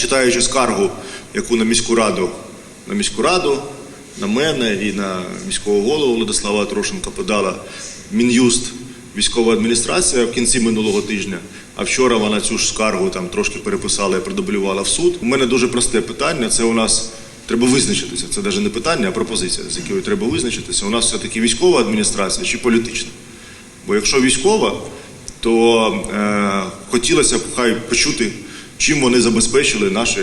Читаючи скаргу, яку на міську раду, на міську раду, на мене і на міського голову Владислава Трошенка подала Мін'юст військова адміністрація в кінці минулого тижня. А вчора вона цю ж скаргу там трошки переписала і продублювала в суд. У мене дуже просте питання. Це у нас треба визначитися. Це навіть не питання, а пропозиція, з якою треба визначитися. У нас все-таки військова адміністрація чи політична? Бо якщо військова, то е, хотілося б хай почути, чим вони забезпечили наші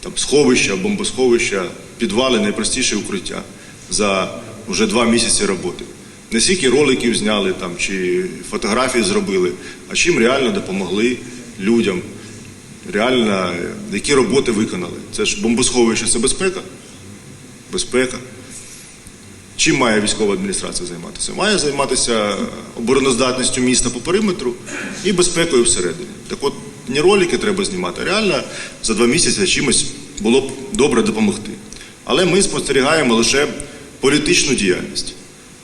там, сховища, бомбосховища, підвали, найпростіше укриття за вже два місяці роботи. Не скільки роликів зняли там, чи фотографії зробили, а чим реально допомогли людям, реально, які роботи виконали. Це ж бомбосховище це безпека? Безпека. Чим має військова адміністрація займатися? Має займатися обороноздатністю міста по периметру і безпекою всередині. Так от не ролики треба знімати, реально за два місяці чимось було б добре допомогти. Але ми спостерігаємо лише політичну діяльність.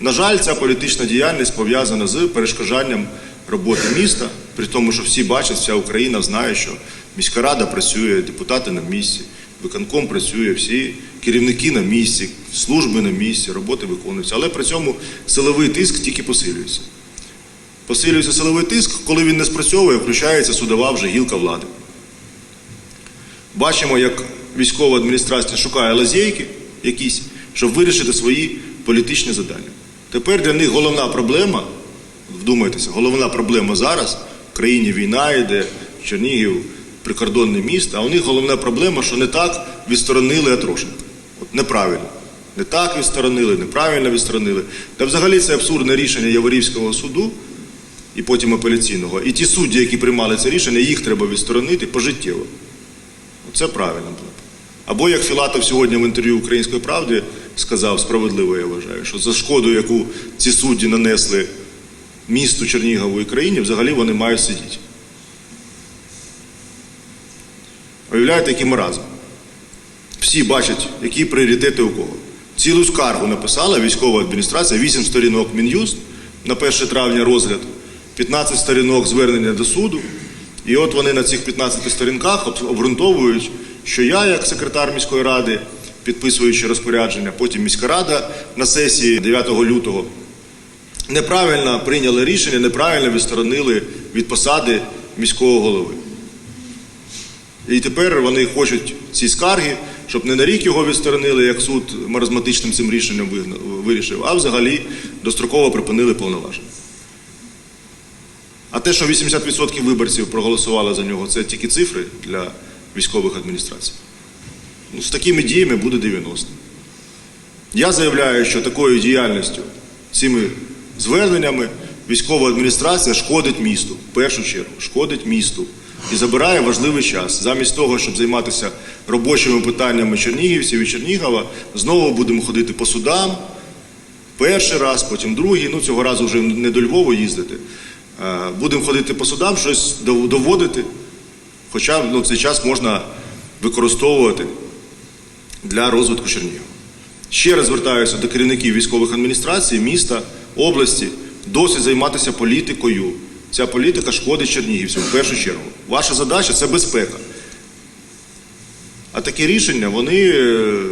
На жаль, ця політична діяльність пов'язана з перешкоджанням роботи міста, при тому, що всі бачать, вся Україна знає, що міська рада працює, депутати на місці, виконком працює, всі керівники на місці, служби на місці, роботи виконуються. Але при цьому силовий тиск тільки посилюється. Посилюється силовий тиск, коли він не спрацьовує, включається судова вже гілка влади. Бачимо, як військова адміністрація шукає лазейки якісь, щоб вирішити свої політичні завдання. Тепер для них головна проблема, вдумайтеся, головна проблема зараз в країні війна йде, Чернігів, прикордонне місто, а у них головна проблема, що не так відсторонили Атрошенка. От неправильно. Не так відсторонили, неправильно відсторонили. Та взагалі це абсурдне рішення Яворівського суду і потім апеляційного. І ті судді, які приймали це рішення, їх треба відсторонити пожиттєво. Це правильно було. Або як Філатов сьогодні в інтерв'ю Української правди сказав, справедливо я вважаю, що за шкоду, яку ці судді нанесли місту Чернігову і країні, взагалі вони мають сидіти. Уявляєте, який ми разом. Всі бачать, які пріоритети у кого. Цілу скаргу написала військова адміністрація, 8 сторінок Мін'юст на 1 травня розгляд, 15 сторінок звернення до суду. І от вони на цих 15 сторінках обґрунтовують, що я, як секретар міської ради, підписуючи розпорядження, потім міська рада на сесії 9 лютого неправильно прийняли рішення, неправильно відсторонили від посади міського голови. І тепер вони хочуть ці скарги, щоб не на рік його відсторонили, як суд маразматичним цим рішенням вирішив, а взагалі достроково припинили повноваження. А те, що 80% виборців проголосували за нього, це тільки цифри для військових адміністрацій. Ну, з такими діями буде 90. Я заявляю, що такою діяльністю, цими зверненнями, військова адміністрація шкодить місту, в першу чергу, шкодить місту і забирає важливий час. Замість того, щоб займатися робочими питаннями чернігівців і Чернігова, знову будемо ходити по судам. Перший раз, потім другий, ну цього разу вже не до Львова їздити. Е, Будемо ходити по судам, щось доводити. Хоча ну, цей час можна використовувати для розвитку Чернігова. Ще раз звертаюся до керівників військових адміністрацій, міста, області, досить займатися політикою. Ця політика шкодить чернігівцям в першу чергу. Ваша задача це безпека. А такі рішення вони е,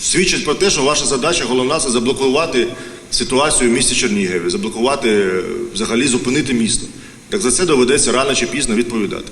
свідчать про те, що ваша задача головна це заблокувати ситуацію в місті Чернігові, заблокувати, взагалі зупинити місто. Так за це доведеться рано чи пізно відповідати.